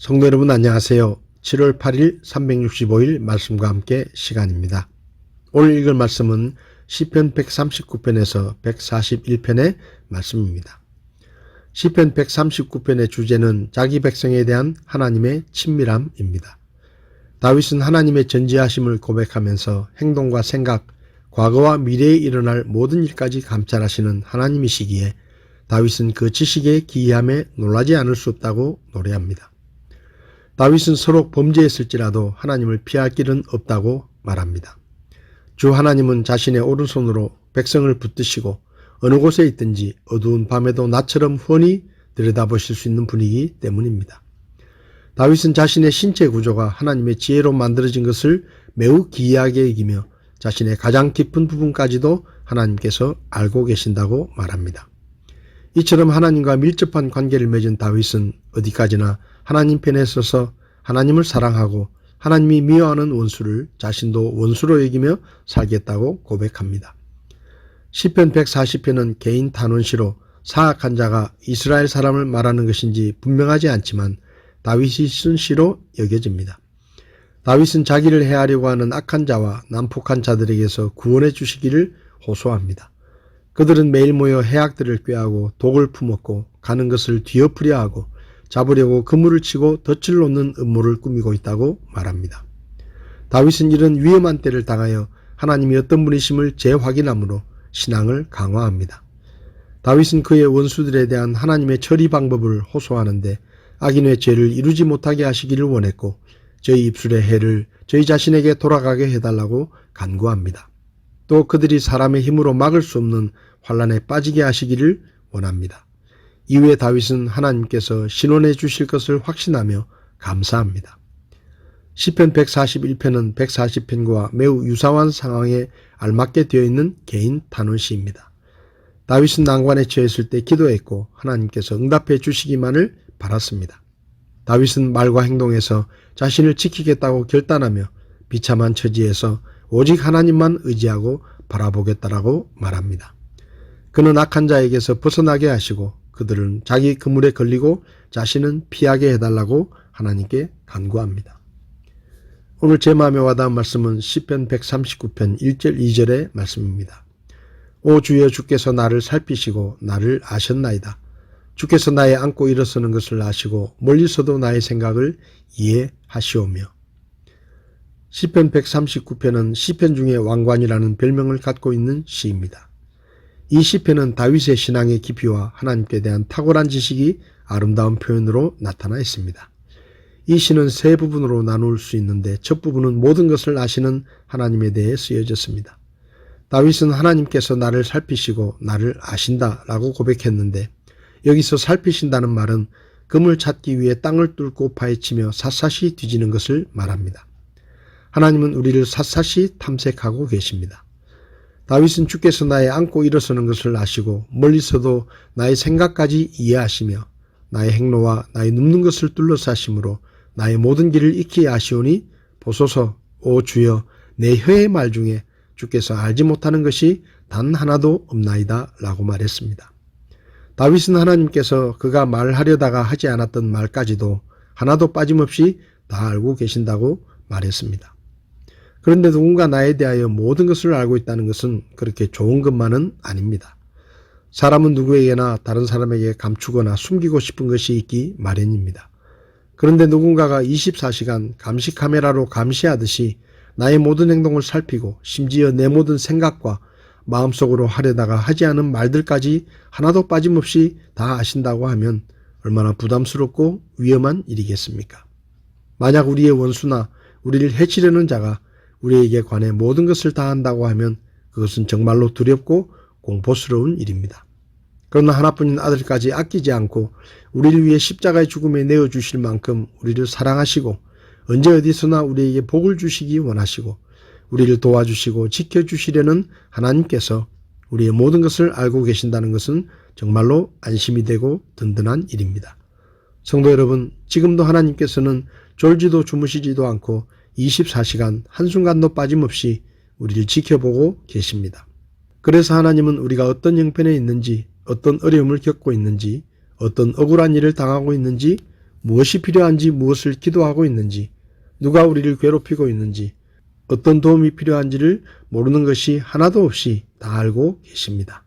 성도 여러분 안녕하세요. 7월 8일 365일 말씀과 함께 시간입니다. 오늘 읽을 말씀은 시편 139편에서 141편의 말씀입니다. 시편 139편의 주제는 자기 백성에 대한 하나님의 친밀함입니다. 다윗은 하나님의 전지하심을 고백하면서 행동과 생각, 과거와 미래에 일어날 모든 일까지 감찰하시는 하나님이시기에 다윗은 그 지식의 기이함에 놀라지 않을 수 없다고 노래합니다. 다윗은 서로 범죄했을지라도 하나님을 피할 길은 없다고 말합니다. 주 하나님은 자신의 오른손으로 백성을 붙드시고 어느 곳에 있든지 어두운 밤에도 나처럼 훤히 들여다보실 수 있는 분이기 때문입니다. 다윗은 자신의 신체 구조가 하나님의 지혜로 만들어진 것을 매우 기이하게 여기며 자신의 가장 깊은 부분까지도 하나님께서 알고 계신다고 말합니다. 이처럼 하나님과 밀접한 관계를 맺은 다윗은 어디까지나 하나님 편에 서서 하나님을 사랑하고 하나님이 미워하는 원수를 자신도 원수로 여기며 살겠다고 고백합니다. 시편 140편은 개인 탄원시로 사악한 자가 이스라엘 사람을 말하는 것인지 분명하지 않지만 다윗이 쓴 시로 여겨집니다. 다윗은 자기를 해하려고 하는 악한 자와 난폭한 자들에게서 구원해 주시기를 호소합니다. 그들은 매일 모여 해악들을 꾀하고 독을 품었고 가는 것을 뒤엎으려 하고 잡으려고 그물을 치고 덫을 놓는 음모를 꾸미고 있다고 말합니다. 다윗은 이런 위험한 때를 당하여 하나님이 어떤 분이심을 재확인함으로 신앙을 강화합니다. 다윗은 그의 원수들에 대한 하나님의 처리 방법을 호소하는데 악인의 죄를 이루지 못하게 하시기를 원했고 저희 입술의 해를 저희 자신에게 돌아가게 해달라고 간구합니다. 또 그들이 사람의 힘으로 막을 수 없는 환란에 빠지게 하시기를 원합니다. 이후에 다윗은 하나님께서 신원해 주실 것을 확신하며 감사합니다. 시편 141편은 140편과 매우 유사한 상황에 알맞게 되어 있는 개인 단원시입니다. 다윗은 난관에 처했을 때 기도했고 하나님께서 응답해 주시기만을 바랐습니다. 다윗은 말과 행동에서 자신을 지키겠다고 결단하며 비참한 처지에서 오직 하나님만 의지하고 바라보겠다라고 말합니다. 그는 악한 자에게서 벗어나게 하시고 그들은 자기 그물에 걸리고 자신은 피하게 해달라고 하나님께 간구합니다. 오늘 제 마음에 와닿은 말씀은 시편 139편 1절 2절의 말씀입니다. 오 주여 주께서 나를 살피시고 나를 아셨나이다. 주께서 나의 안고 일어서는 것을 아시고 멀리서도 나의 생각을 이해하시오며 시편 139편은 시편 중에 왕관이라는 별명을 갖고 있는 시입니다. 이 시편은 다윗의 신앙의 깊이와 하나님께 대한 탁월한 지식이 아름다운 표현으로 나타나 있습니다. 이 시는 세 부분으로 나눌 수 있는데 첫 부분은 모든 것을 아시는 하나님에 대해 쓰여졌습니다. 다윗은 하나님께서 나를 살피시고 나를 아신다라고 고백했는데 여기서 살피신다는 말은 금을 찾기 위해 땅을 뚫고 파헤치며 샅샅이 뒤지는 것을 말합니다. 하나님은 우리를 샅샅이 탐색하고 계십니다. 다윗은 주께서 나의 안고 일어서는 것을 아시고 멀리서도 나의 생각까지 이해하시며 나의 행로와 나의 눕는 것을 둘러싸심으로 나의 모든 길을 익히 아시오니 보소서 오 주여 내 혀의 말 중에 주께서 알지 못하는 것이 단 하나도 없나이다 라고 말했습니다. 다윗은 하나님께서 그가 말하려다가 하지 않았던 말까지도 하나도 빠짐없이 다 알고 계신다고 말했습니다. 그런데 누군가 나에 대하여 모든 것을 알고 있다는 것은 그렇게 좋은 것만은 아닙니다. 사람은 누구에게나 다른 사람에게 감추거나 숨기고 싶은 것이 있기 마련입니다. 그런데 누군가가 24시간 감시 카메라로 감시하듯이 나의 모든 행동을 살피고 심지어 내 모든 생각과 마음속으로 하려다가 하지 않은 말들까지 하나도 빠짐없이 다 아신다고 하면 얼마나 부담스럽고 위험한 일이겠습니까? 만약 우리의 원수나 우리를 해치려는 자가 우리에게 관해 모든 것을 다 한다고 하면 그것은 정말로 두렵고 공포스러운 일입니다. 그러나 하나뿐인 아들까지 아끼지 않고 우리를 위해 십자가의 죽음에 내어 주실 만큼 우리를 사랑하시고 언제 어디서나 우리에게 복을 주시기 원하시고 우리를 도와주시고 지켜주시려는 하나님께서 우리의 모든 것을 알고 계신다는 것은 정말로 안심이 되고 든든한 일입니다. 성도 여러분, 지금도 하나님께서는 졸지도 주무시지도 않고 24시간 한순간도 빠짐없이 우리를 지켜보고 계십니다. 그래서 하나님은 우리가 어떤 형편에 있는지, 어떤 어려움을 겪고 있는지, 어떤 억울한 일을 당하고 있는지 무엇이 필요한지 무엇을 기도하고 있는지 누가 우리를 괴롭히고 있는지 어떤 도움이 필요한지를 모르는 것이 하나도 없이 다 알고 계십니다.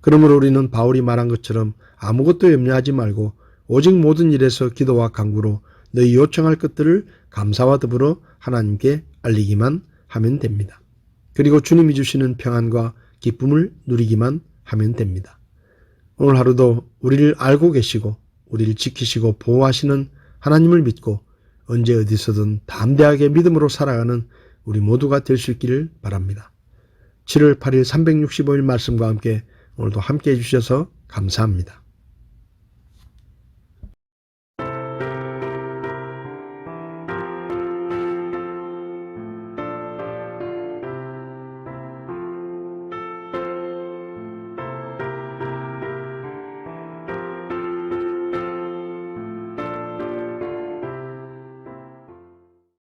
그러므로 우리는 바울이 말한 것처럼 아무것도 염려하지 말고 오직 모든 일에서 기도와 간구로 너희 요청할 것들을 감사와 더불어 하나님께 알리기만 하면 됩니다. 그리고 주님이 주시는 평안과 기쁨을 누리기만 하면 됩니다. 오늘 하루도 우리를 알고 계시고 우리를 지키시고 보호하시는 하나님을 믿고 언제 어디서든 담대하게 믿음으로 살아가는 우리 모두가 될 수 있기를 바랍니다. 7월 8일 365일 말씀과 함께 오늘도 함께 해주셔서 감사합니다.